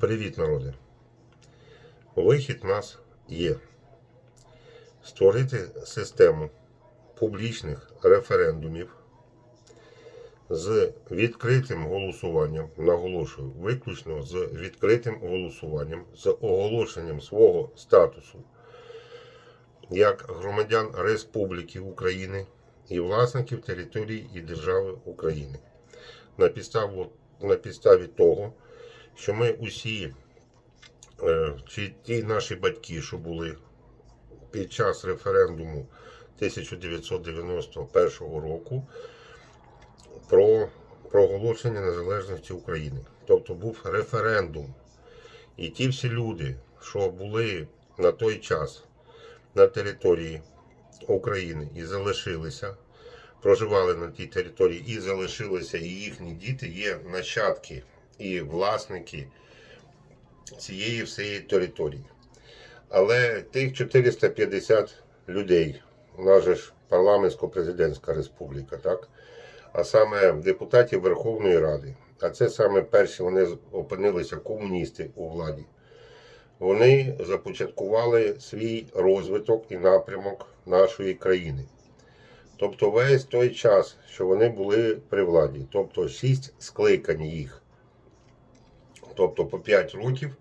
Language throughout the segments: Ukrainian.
Привіт, народи! Вихід в нас є. Створити систему публічних референдумів з відкритим голосуванням, наголошую, виключно з відкритим голосуванням, з оголошенням свого статусу як громадян Республіки України і власників території і держави України. На підставі, на підставі того, що ми усі, е, чи ті наші батьки, що були під час референдуму 1991 року про проголошення незалежності України. Тобто був референдум. І ті всі люди, що були на той час на території України і залишилися, проживали на тій території і залишилися, і їхні діти є нащадки і власники цієї всієї території. Але тих 450 людей, у нас же ж парламентсько-президентська республіка, так? А саме депутатів Верховної Ради, а це саме перші вони опинилися комуністи у владі. Вони започаткували свій розвиток і напрямок нашої країни. Тобто весь той час, що вони були при владі, тобто шість скликань їх, тобто по 5 років,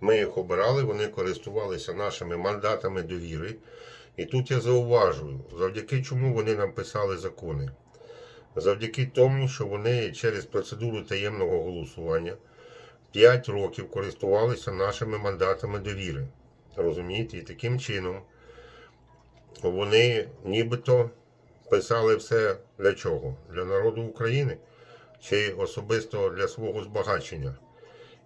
ми їх обирали, вони користувалися нашими мандатами довіри. І тут я зауважую, завдяки чому вони нам писали закони. Завдяки тому, що вони через процедуру таємного голосування 5 років користувалися нашими мандатами довіри. Розумієте? І таким чином вони нібито писали все для чого? Для народу України чи особисто для свого збагачення.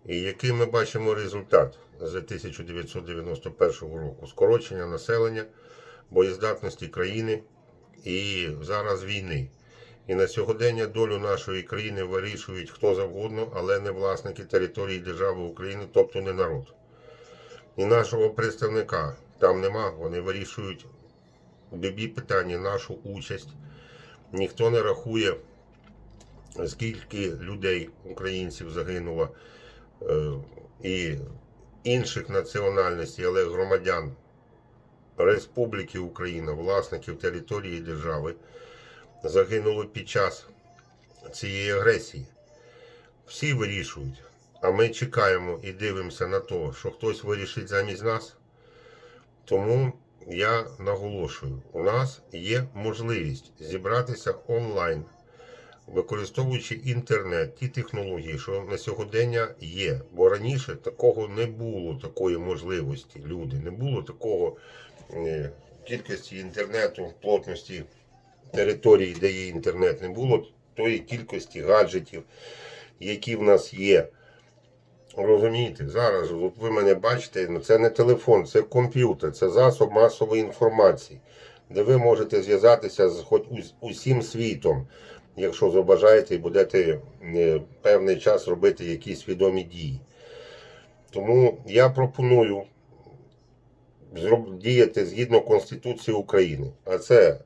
І який ми бачимо результат з 1991 року? Скорочення населення, боєздатності країни і зараз війни. І на сьогодення долю нашої країни вирішують хто завгодно, але не власники території держави України, тобто не народ. І нашого представника там нема, вони вирішують любі питання, нашу участь. Ніхто не рахує, скільки людей, українців загинуло і інших національностей, але громадян Республіки Україна, власників території держави загинуло під час цієї агресії. Всі вирішують, а ми чекаємо і дивимося на те, що хтось вирішить замість нас. Тому я наголошую, у нас є можливість зібратися онлайн, використовуючи інтернет, ті технології, що на сьогодення є. Бо раніше такого не було, такої можливості, люди, не було такого е, кількості інтернету, плотності території, де є інтернет, не було тої кількості гаджетів, які в нас є. Розумієте, зараз от ви мене бачите, ну, це не телефон, це комп'ютер, це засоб масової інформації, де ви можете зв'язатися з хоч ус- усім світом, якщо забажаєте і будете е, певний час робити якісь відомі дії. Тому я пропоную діяти згідно Конституції України. А це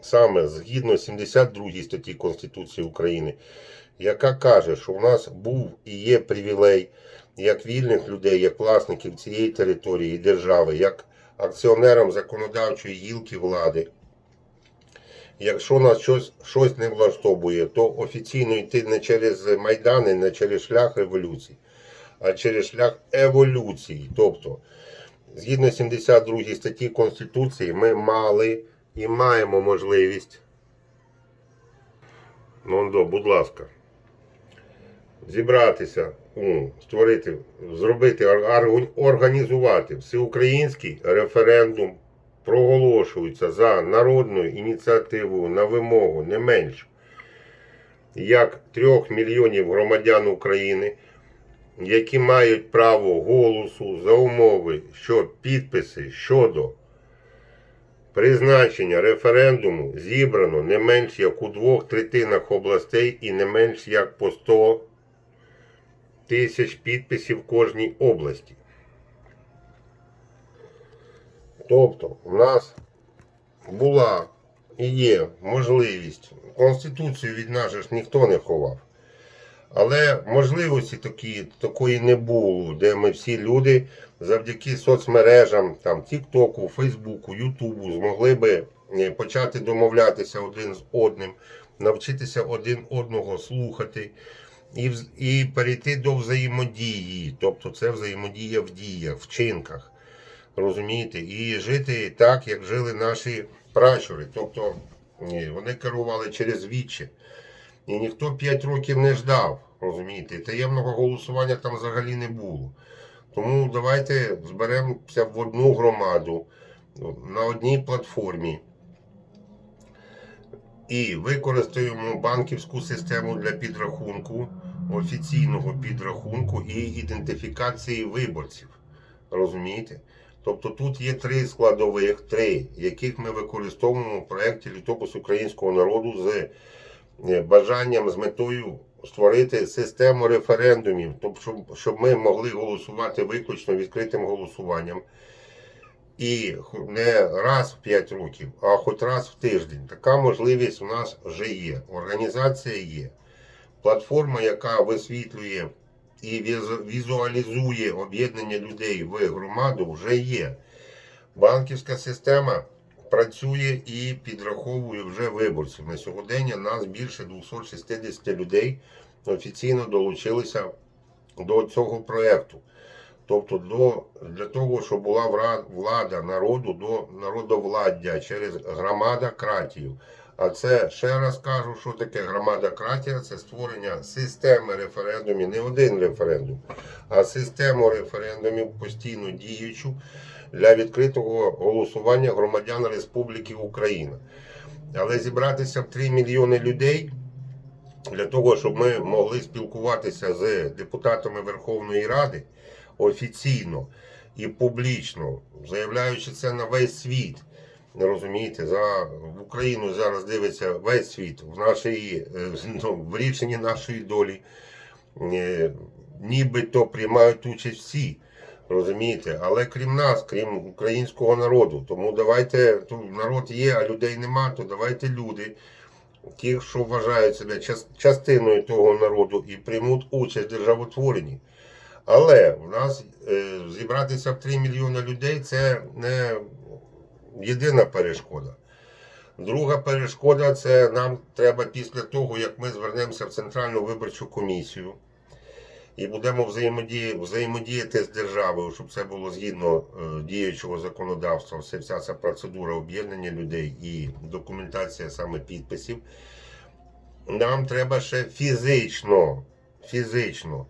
саме згідно 72 статті Конституції України, яка каже, що у нас був і є привілей як вільних людей, як власників цієї території і держави, як акціонерам законодавчої гілки влади. Якщо нас щось, щось не влаштовує, то офіційно йти не через майдани, не через шлях революції, а через шлях еволюції. Тобто, згідно 72 статті Конституції, ми мали і маємо можливість. Мондо, будь ласка. Зібратися, ну, створити, зробити, ор- ор- організувати всеукраїнський референдум проголошується за народною ініціативою на вимогу не менш як трьох мільйонів громадян України, які мають право голосу за умови, що підписи щодо Призначення референдуму зібрано не менш як у двох третинах областей і не менш як по 100 тисяч підписів кожній області. Тобто у нас була і є можливість, Конституцію від нас ж ніхто не ховав. Але можливості такі, такої не було, де ми всі люди завдяки соцмережам, там, Тіктоку, Фейсбуку, Ютубу змогли би е, почати домовлятися один з одним, навчитися один одного слухати і, і перейти до взаємодії. Тобто це взаємодія в діях, в чинках. Розумієте? І жити так, як жили наші пращури. Тобто вони керували через вічі. І ніхто 5 років не ждав, розумієте? Таємного голосування там взагалі не було. Тому давайте зберемося в одну громаду на одній платформі і використаємо банківську систему для підрахунку, офіційного підрахунку і ідентифікації виборців. Розумієте? Тобто тут є три складових, три, яких ми використовуємо в проєкті Літопис українського народу з е, бажанням, з метою створити систему референдумів, тобто, щоб, щоб ми могли голосувати виключно відкритим голосуванням. І не раз в 5 років, а хоч раз в тиждень. Така можливість у нас вже є. Організація є. Платформа, яка висвітлює і візуалізує об'єднання людей в громаду, вже є. Банківська система працює і підраховує вже виборців. На сьогодення нас більше 260 людей офіційно долучилися до цього проєкту. Тобто до, для того, щоб була влада народу до народовладдя через громадократію. А це ще раз кажу, що таке громадократія це створення системи референдумів, не один референдум, а систему референдумів постійно діючу для відкритого голосування громадян Республіки Україна. Але зібратися в 3 мільйони людей для того, щоб ми могли спілкуватися з депутатами Верховної Ради офіційно і публічно, заявляючи це на весь світ. Розумієте, за Україну зараз дивиться весь світ в нашій е, ну, в рішенні нашої долі. е, Нібито приймають участь всі. Розумієте, але крім нас, крім українського народу. Тому давайте тут народ є, а людей нема, то давайте люди, ті, що вважають себе частиною того народу і приймуть участь в державотворенні. Але в нас е, зібратися в 3 мільйони людей це не єдина перешкода. Друга перешкода це нам треба після того, як ми звернемося в Центральну виборчу комісію і будемо взаємодіяти, взаємодіяти з державою, щоб це було згідно е, діючого законодавства, все, вся ця процедура об'єднання людей і документація саме підписів. Нам треба ще фізично, фізично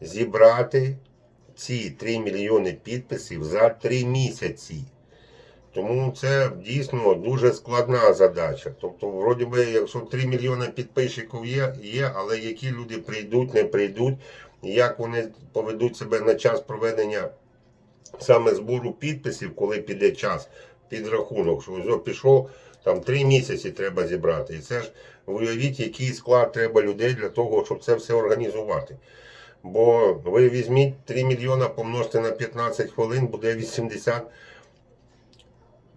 зібрати ці 3 мільйони підписів за 3 місяці. Тому це дійсно дуже складна задача. Тобто, вроді би, якщо 3 мільйони підписчиків є, є, але які люди прийдуть, не прийдуть, як вони поведуть себе на час проведення саме збору підписів, коли піде час, підрахунок, що ось пішов, там 3 місяці треба зібрати. І це ж уявіть, який склад треба людей для того, щоб це все організувати. Бо ви візьміть 3 мільйона помножте на 15 хвилин, буде 80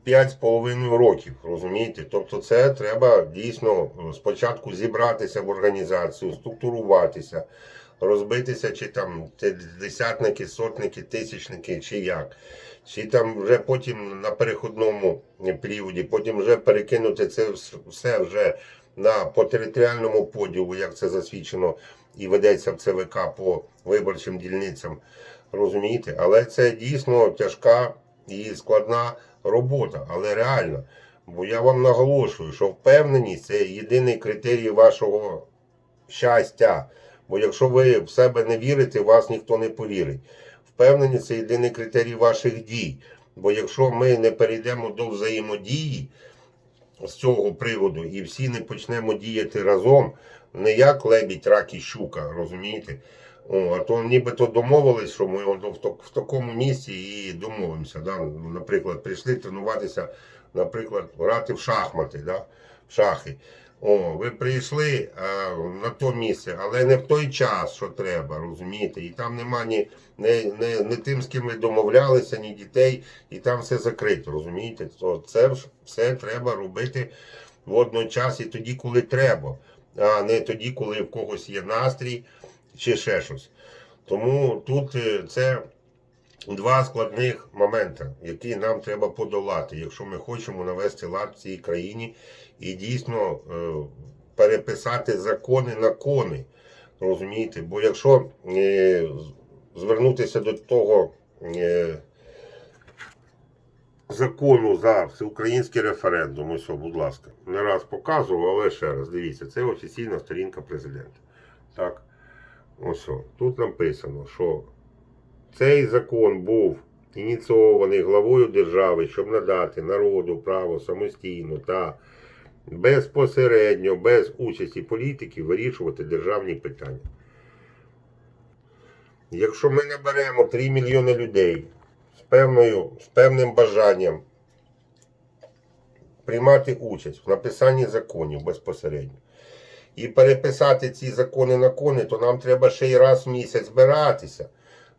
5,5 років, розумієте? Тобто це треба дійсно е, спочатку зібратися в організацію, структуруватися, розбитися, чи там десятники, сотники, тисячники, чи як. Чи там вже потім на переходному періоді, потім вже перекинути це все вже на по територіальному поділу, як це засвідчено і ведеться в ЦВК по виборчим дільницям. Розумієте? Але це дійсно тяжка і складна робота, але реальна. Бо я вам наголошую, що впевненість це єдиний критерій вашого щастя. Бо якщо ви в себе не вірите, вас ніхто не повірить. Впевненість це єдиний критерій ваших дій. Бо якщо ми не перейдемо до взаємодії з цього приводу і всі не почнемо діяти разом, не як лебідь, рак і щука, розумієте? О, а то нібито домовились, що ми от в такому місці і домовимося. Да? Наприклад, прийшли тренуватися, наприклад, грати в шахмати, да? в шахи. О, ви прийшли а, на то місце, але не в той час, що треба, розумієте? І там нема ні, не, не, не тим, з ким ви домовлялися, ні дітей, і там все закрито, розумієте? То це все треба робити водночас і тоді, коли треба. а не тоді, коли в когось є настрій чи ще щось. Тому тут е, це два складних моменти, які нам треба подолати, якщо ми хочемо навести лад в цій країні і дійсно е, переписати закони на кони. Розумієте? Бо якщо е, звернутися до того закону за всеукраїнський референдум, ось, будь ласка, не раз показував, але ще раз, дивіться, це офіційна сторінка президента. Так, ось, тут написано, що цей закон був ініційований главою держави, щоб надати народу право самостійно та безпосередньо, без участі політиків вирішувати державні питання. Якщо ми наберемо 3 мільйони людей з, певною, з певним бажанням приймати участь в написанні законів безпосередньо і переписати ці закони на кони, то нам треба ще й раз в місяць збиратися.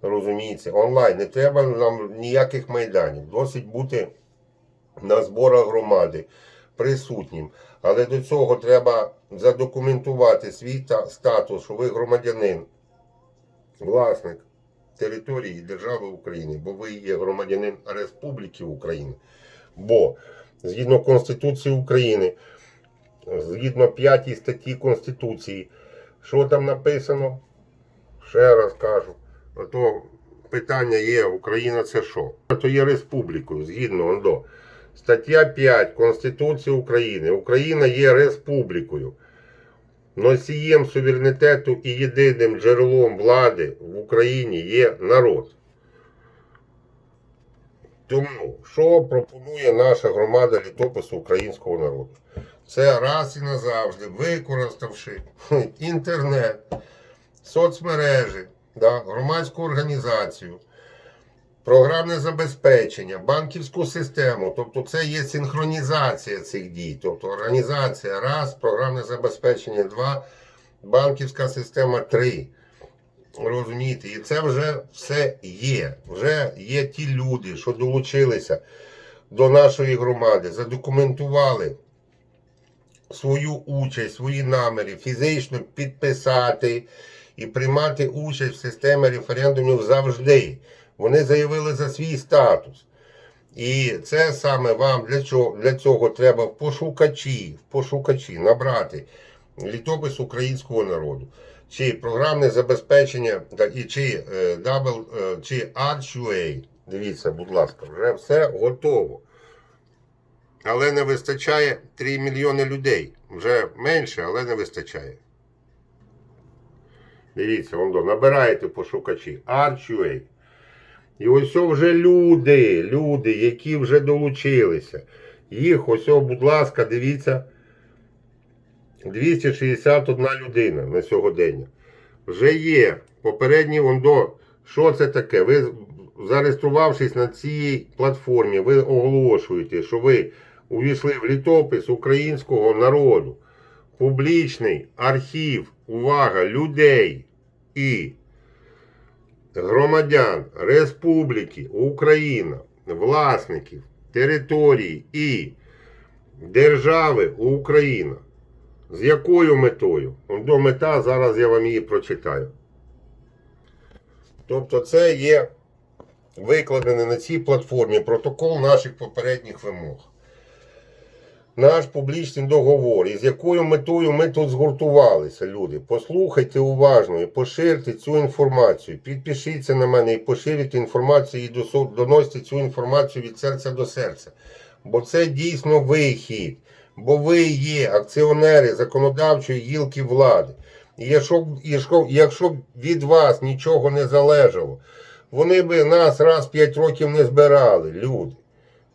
Розумієте, онлайн. Не треба нам ніяких майданів. Досить бути на зборах громади присутнім. Але до цього треба задокументувати свій та- статус, що ви громадянин, власник території держави України, бо ви є громадянин Республіки України. Бо згідно Конституції України, згідно 5 статті Конституції, що там написано? Ще раз кажу, а то питання є, Україна це що? То є республікою, згідно ОНДО. Стаття 5 Конституції України. Україна є республікою. Носієм суверенітету і єдиним джерелом влади в Україні є народ. Тому, що пропонує наша громада літопису українського народу? Це раз і назавжди, використавши інтернет, соцмережі, да, громадську організацію, програмне забезпечення, банківську систему. Тобто це є синхронізація цих дій. Тобто організація раз, програмне забезпечення два, банківська система три. Розумієте, і це вже все є. Вже є ті люди, що долучилися до нашої громади, задокументували свою участь, свої наміри, фізично підписати і приймати участь в системі референдумів завжди. Вони заявили за свій статус. І це саме вам для чого для цього треба в пошукачі, в пошукачі набрати літопис українського народу, чи програмне забезпечення, і чи е, Double, е, чи Archway. Дивіться, будь ласка, вже все готово. Але не вистачає 3 мільйони людей. Вже менше, але не вистачає. Дивіться, вон до, набираєте пошукачі. Archway. І ось вже люди, люди, які вже долучилися. Їх ось, будь ласка, дивіться, 261 людина на сьогодення. Вже є попередній ондо. Що це таке? Ви зареєструвавшись на цій платформі, ви оголошуєте, що ви увійшли в літопис українського народу. Публічний архів, увага, людей і громадян Республіки Україна, власників території і держави Україна. З якою метою? До мета, зараз я вам її прочитаю. Тобто, це є викладений на цій платформі протокол наших попередніх вимог. Наш публічний договор, і з якою метою ми тут згуртувалися, люди. Послухайте уважно і поширте цю інформацію. Підпишіться на мене і поширюйте інформацію і доносьте цю інформацію від серця до серця. Бо це дійсно вихід. Бо ви є акціонери законодавчої гілки влади. І якщо, якщо, якщо від вас нічого не залежало, вони би нас раз 5 років не збирали, люди.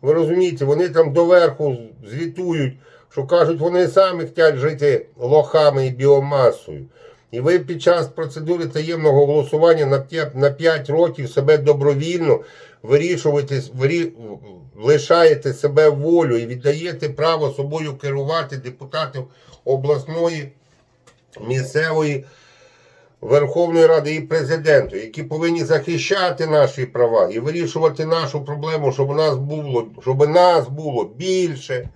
Ви розумієте, вони там доверху звітують, що кажуть, вони самі хочуть жити лохами і біомасою. І ви під час процедури таємного голосування на 5, на 5 років себе добровільно вирішуєте, вирі, лишаєте себе волю і віддаєте право собою керувати депутатів обласної, місцевої Верховної Ради і президенту, які повинні захищати наші права і вирішувати нашу проблему, щоб нас було, щоб нас було більше.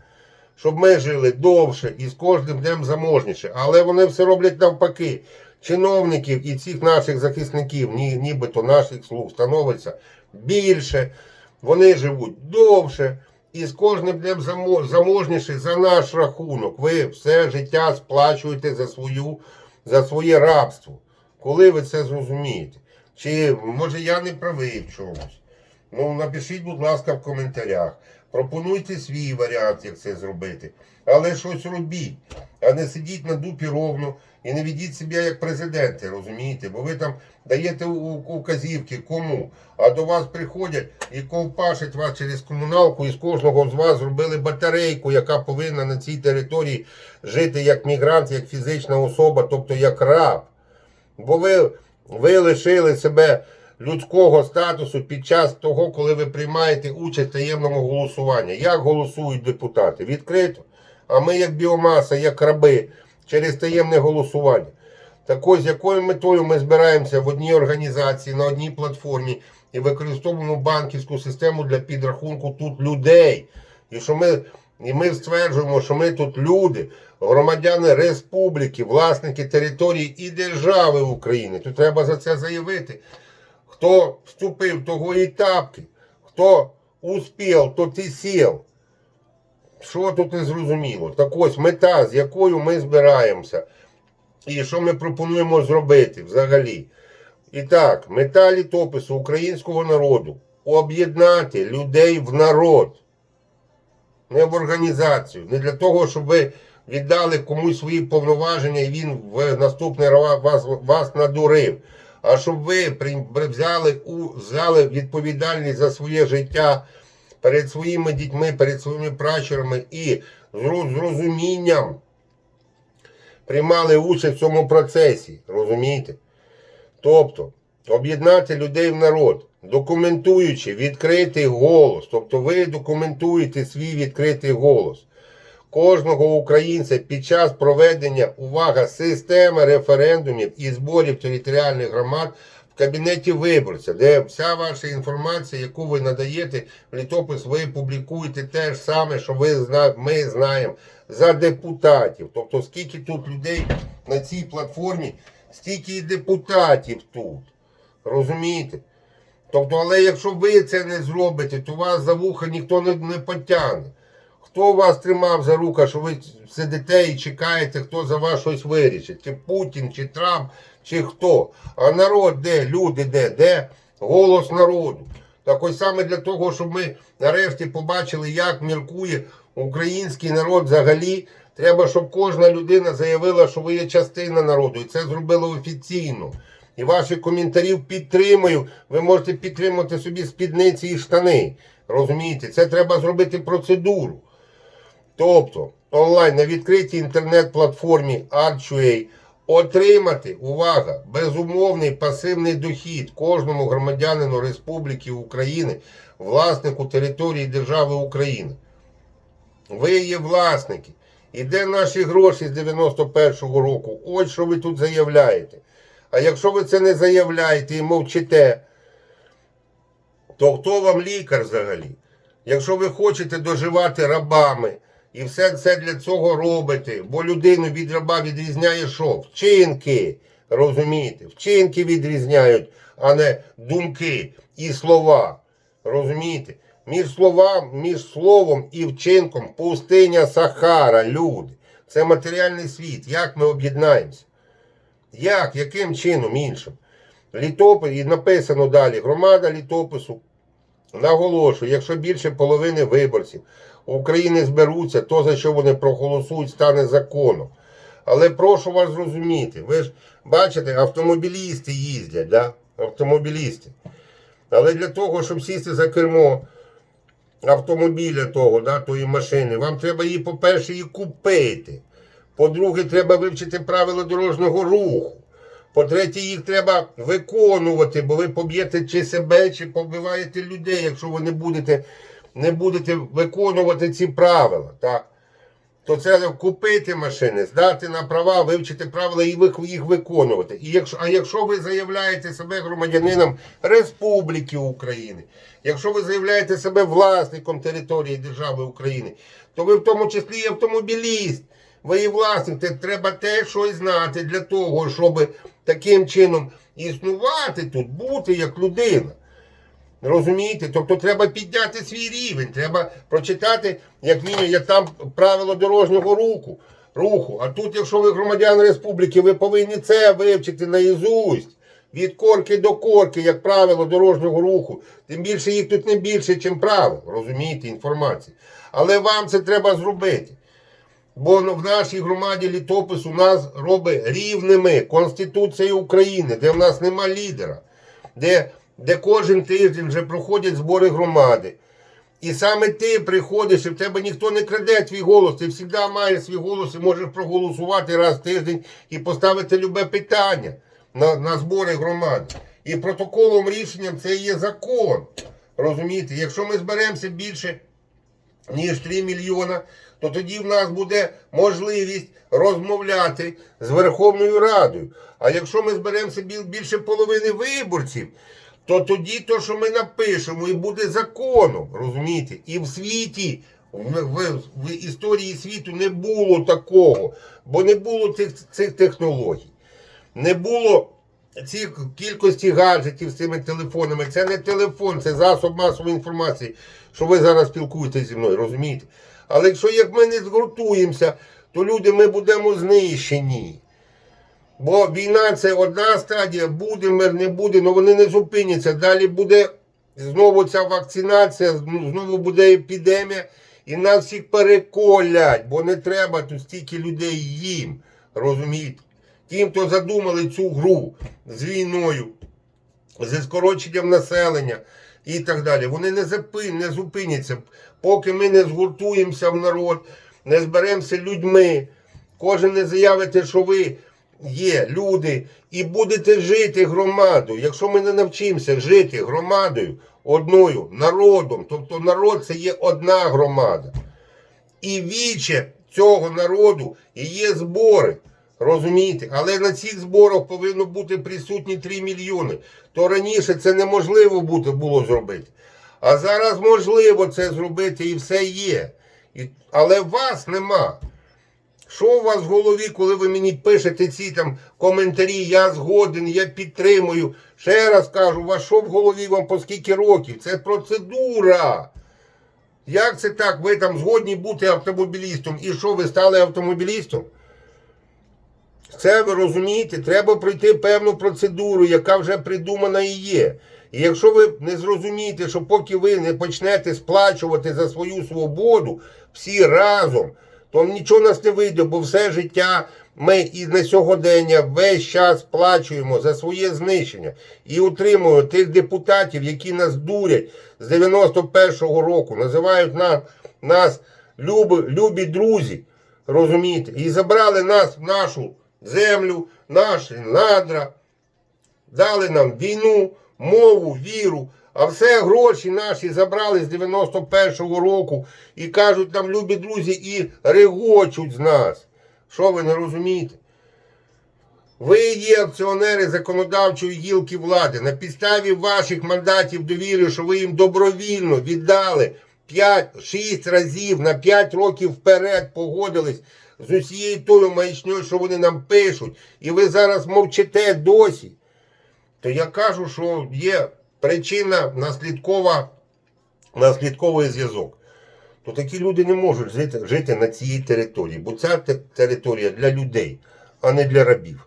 щоб ми жили довше і з кожним днем заможніше. Але вони все роблять навпаки. Чиновників і цих наших захисників, ні, нібито наших слуг, становиться більше. Вони живуть довше і з кожним днем заможніше за наш рахунок. Ви все життя сплачуєте за свою, за своє рабство. Коли ви це зрозумієте? Чи може я не правий в чомусь? Ну, напишіть, будь ласка, в коментарях. Пропонуйте свій варіант, як це зробити. Але щось робіть, а не сидіть на дупі ровно і не ведіть себе як президенти, розумієте? Бо ви там даєте указівки кому, а до вас приходять і ковпашать вас через комуналку, і з кожного з вас зробили батарейку, яка повинна на цій території жити як мігрант, як фізична особа, тобто як раб. Бо ви, ви лишили себе людського статусу під час того, коли ви приймаєте участь в таємному голосуванні. Як голосують депутати? Відкрито. А ми, як біомаса, як раби, через таємне голосування. Так ось, з якою метою ми збираємося в одній організації, на одній платформі і використовуємо банківську систему для підрахунку тут людей. І що ми, і ми стверджуємо, що ми тут люди, громадяни республіки, власники території і держави України. Тут треба за це заявити. Хто вступив, того і тапки. Хто успів, тот і сів. Що тут не зрозуміло? Так ось мета, з якою ми збираємося. І що ми пропонуємо зробити взагалі? І так, мета літопису українського народу об'єднати людей в народ, не в організацію. Не для того, щоб ви віддали комусь свої повноваження і він в наступний раз вас, вас надурив. А щоб ви взяли, взяли відповідальність за своє життя перед своїми дітьми, перед своїми пращурами і з розумінням приймали участь в цьому процесі. Розумієте? Тобто об'єднати людей в народ, документуючи відкритий голос. Тобто ви документуєте свій відкритий голос кожного українця під час проведення увага системи референдумів і зборів територіальних громад в кабінеті виборця, де вся ваша інформація, яку ви надаєте в літопис, ви публікуєте те ж саме, що ви ми знаємо за депутатів. Тобто, скільки тут людей на цій платформі, стільки і депутатів тут. Розумієте? Тобто, але якщо ви це не зробите, то вас за вуха ніхто не, не потягне. Хто вас тримав за руку, що ви сидите і чекаєте, хто за вас щось вирішить? Чи Путін, чи Трамп, чи хто? А народ де? Люди де? Де голос народу? Так ось саме для того, щоб ми нарешті побачили, як міркує український народ взагалі, треба, щоб кожна людина заявила, що ви є частина народу. І це зробили офіційно. І ваші коментарі підтримую. Ви можете підтримати собі спідниці і штани. Розумієте, це треба зробити процедуру. Тобто онлайн на відкритій інтернет-платформі Archway отримати, увага, безумовний пасивний дохід кожному громадянину Республіки України, власнику території держави України. Ви є власники. І де наші гроші з 91-го року? Ось що ви тут заявляєте. А якщо ви це не заявляєте і мовчите, то хто вам лікар взагалі? Якщо ви хочете доживати рабами і все це для цього робите, бо людину від раба відрізняє що? Вчинки. Розумієте? Вчинки відрізняють, а не думки і слова. Розумієте? Між словам, між словом і вчинком пустиня Сахара, люди. Це матеріальний світ. Як ми об'єднаємося? Як? Яким чином іншим? Літопис, і написано далі, громада літопису наголошую, якщо більше половини виборців України зберуться, то за що вони проголосують, стане законом. Але прошу вас зрозуміти, ви ж бачите, автомобілісти їздять, да? автомобілісти. Але для того, щоб сісти за кермо автомобіля того, да, тої машини, вам треба її, по-перше, її купити. По-друге, треба вивчити правила дорожнього руху. По-третє, їх треба виконувати, бо ви поб'єте чи себе, чи побиваєте людей, якщо ви не будете, не будете виконувати ці правила. Так? то це купити машини, здати на права, вивчити правила і їх виконувати. І якщо, а якщо ви заявляєте себе громадянином Республіки України, якщо ви заявляєте себе власником території держави України, то ви в тому числі і автомобіліст. Власник, треба те щось знати для того, щоб таким чином існувати тут, бути як людина. Розумієте? Тобто треба підняти свій рівень, треба прочитати, як мінімум, як там правило дорожнього руху. руху. А тут, якщо ви громадян республіки, ви повинні це вивчити наізусть. Від корки до корки, як правило дорожнього руху. Тим більше їх тут не більше, ніж правил, розумієте, інформації. Але вам це треба зробити. Бо в нашій громаді літопису нас робить рівними Конституція України, де в нас нема лідера, де, де кожен тиждень вже проходять збори громади. І саме ти приходиш, і в тебе ніхто не краде твій голос. Ти завжди маєш свій голос і можеш проголосувати раз в тиждень і поставити любе питання на, на збори громади. І протоколом рішенням це є закон. Розумієте, якщо ми зберемося більше ніж 3 мільйона, то тоді в нас буде можливість розмовляти з Верховною Радою. А якщо ми зберемося біл- більше половини виборців, то тоді то, що ми напишемо, і буде законом, розумієте? І в світі, в, в, в історії світу не було такого, бо не було цих, цих технологій. Не було цих кількості гаджетів з цими телефонами. Це не телефон, це засоб масової інформації, що ви зараз спілкуєтеся зі мною, розумієте? Але якщо як ми не згуртуємося, то люди ми будемо знищені. Бо війна це одна стадія, буде мир, не буде, але вони не зупиняться. Далі буде знову ця вакцинація, знову буде епідемія, і нас всіх переколять, бо не треба тут стільки людей їм. Розумієте? Тим, хто задумали цю гру з війною, зі скороченням населення і так далі. Вони не, запи, не зупиняться, поки ми не згуртуємося в народ, не зберемося людьми. Кожен не заявите, що ви є люди, і будете жити громадою. Якщо ми не навчимося жити громадою одною, народом, тобто народ це є одна громада. І віче цього народу і є збори. Розумієте? Але на цих зборах повинно бути присутні 3 мільйони. То раніше це неможливо було зробити. А зараз можливо це зробити і все є. І, але вас нема. Що у вас в голові, коли ви мені пишете ці там коментарі, я згоден, я підтримую. Ще раз кажу, у вас що в голові вам по скільки років? Це процедура. Як це так? Ви там згодні бути автомобілістом? І що, ви стали автомобілістом? Це ви розумієте, треба пройти певну процедуру, яка вже придумана і є. І якщо ви не зрозумієте, що поки ви не почнете сплачувати за свою свободу всі разом, то нічого нас не вийде, бо все життя ми і на сьогодення весь час сплачуємо за своє знищення і утримуємо тих депутатів, які нас дурять з 91-го року, називають нас, нас любі, любі друзі. Розумієте? І забрали нас в нашу землю, наші надра, дали нам війну, мову, віру, а все гроші наші забрали з 91-го року і кажуть нам, любі друзі, і регочуть з нас. Що ви не розумієте? Ви є акціонери законодавчої гілки влади. На підставі ваших мандатів довіри, що ви їм добровільно віддали 5-6 разів на 5 років вперед погодились з усією тою маячньою, що вони нам пишуть, і ви зараз мовчите досі, то я кажу, що є причина наслідкова, наслідковий зв'язок. То такі люди не можуть жити, жити на цій території, бо ця територія для людей, а не для рабів.